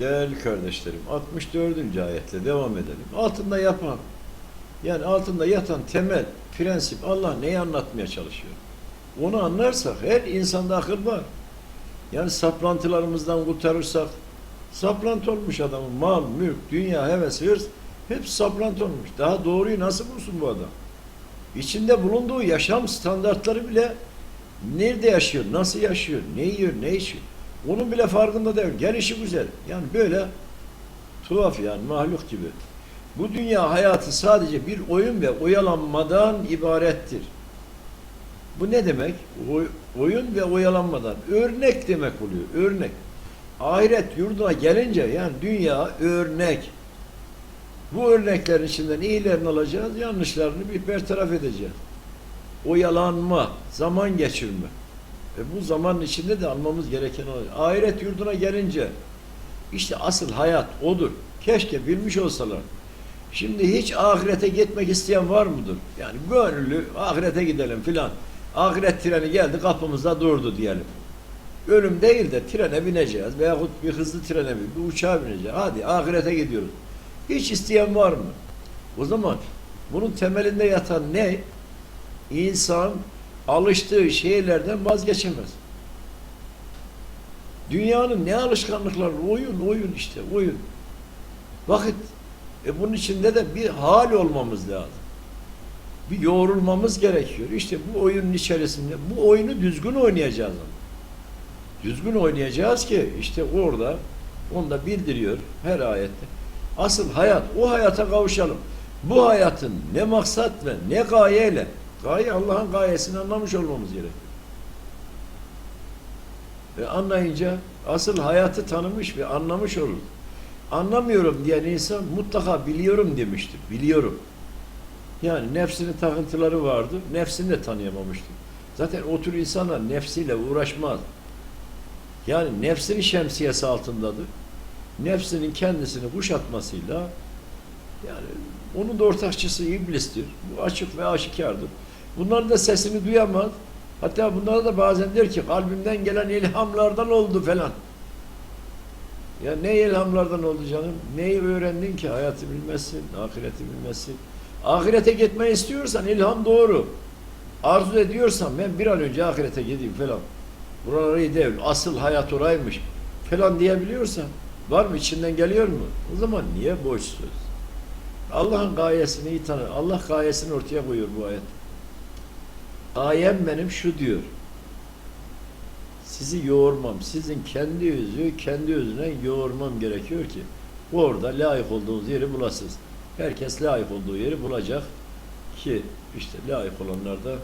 Değerli kardeşlerim 64. ayetle devam edelim. Altında yapan yani altında yatan temel prensip Allah neyi anlatmaya çalışıyor? Onu anlarsak her insanda akıl var. Yani saplantılarımızdan kurtarırsak saplantı olmuş adamın mal, mülk, dünya, heves, hırs hep saplantı olmuş. Daha doğruyu nasıl bulsun bu adam? İçinde bulunduğu yaşam standartları bile nerede yaşıyor, nasıl yaşıyor, ne yiyor, ne içiyor? Onun bile farkında değil. Gelişi güzel. Yani böyle tuhaf yani mahluk gibi. Bu dünya hayatı sadece bir oyun ve oyalanmadan ibarettir. Bu ne demek? Oy- oyun ve oyalanmadan. Örnek demek oluyor. Örnek. Ahiret yurduna gelince yani dünya örnek. Bu örneklerin içinden iyilerini alacağız, yanlışlarını bir bertaraf edeceğiz. Oyalanma, zaman geçirme. E bu zamanın içinde de almamız gereken olacak. Ahiret yurduna gelince işte asıl hayat odur. Keşke bilmiş olsalar. Şimdi hiç ahirete gitmek isteyen var mıdır? Yani gönüllü ahirete gidelim filan. Ahiret treni geldi kapımızda durdu diyelim. Ölüm değil de trene bineceğiz veyahut bir hızlı trene bin, bir uçağa bineceğiz. Hadi ahirete gidiyoruz. Hiç isteyen var mı? O zaman bunun temelinde yatan ne? İnsan alıştığı şeylerden vazgeçemez. Dünyanın ne alışkanlıkları? Oyun, oyun işte, oyun. Vakit. E bunun içinde de bir hal olmamız lazım. Bir yoğrulmamız gerekiyor. İşte bu oyunun içerisinde bu oyunu düzgün oynayacağız ama. Düzgün oynayacağız ki işte orada onu da bildiriyor her ayette. Asıl hayat, o hayata kavuşalım. Bu hayatın ne maksat ve ne gayeyle, gaye Allah'ın gayesini anlamış olmamız gerekiyor. Ve anlayınca asıl hayatı tanımış ve anlamış olur. Anlamıyorum diyen insan mutlaka biliyorum demiştir. Biliyorum. Yani nefsinin takıntıları vardı. Nefsini de tanıyamamıştır. Zaten o tür insanlar nefsiyle uğraşmaz. Yani nefsinin şemsiyesi altındadır. Nefsinin kendisini kuşatmasıyla yani onun da ortakçısı iblistir. Bu açık ve aşikardır. Bunların da sesini duyamaz. Hatta bunlara da bazen der ki kalbimden gelen ilhamlardan oldu falan. Ya ne ilhamlardan oldu canım? Neyi öğrendin ki hayatı bilmezsin, ahireti bilmezsin. Ahirete gitmeyi istiyorsan ilham doğru. Arzu ediyorsan ben bir an önce ahirete gideyim falan. Buraları değil. Asıl hayat oraymış falan diyebiliyorsan var mı? içinden geliyor mu? O zaman niye boş söz? Allah'ın gayesini iyi tanı. Allah gayesini ortaya koyuyor bu ayet. Gayem benim şu diyor. Sizi yoğurmam. Sizin kendi yüzü kendi özüne yoğurmam gerekiyor ki orada layık olduğunuz yeri bulasınız. Herkes layık olduğu yeri bulacak ki işte layık olanlar da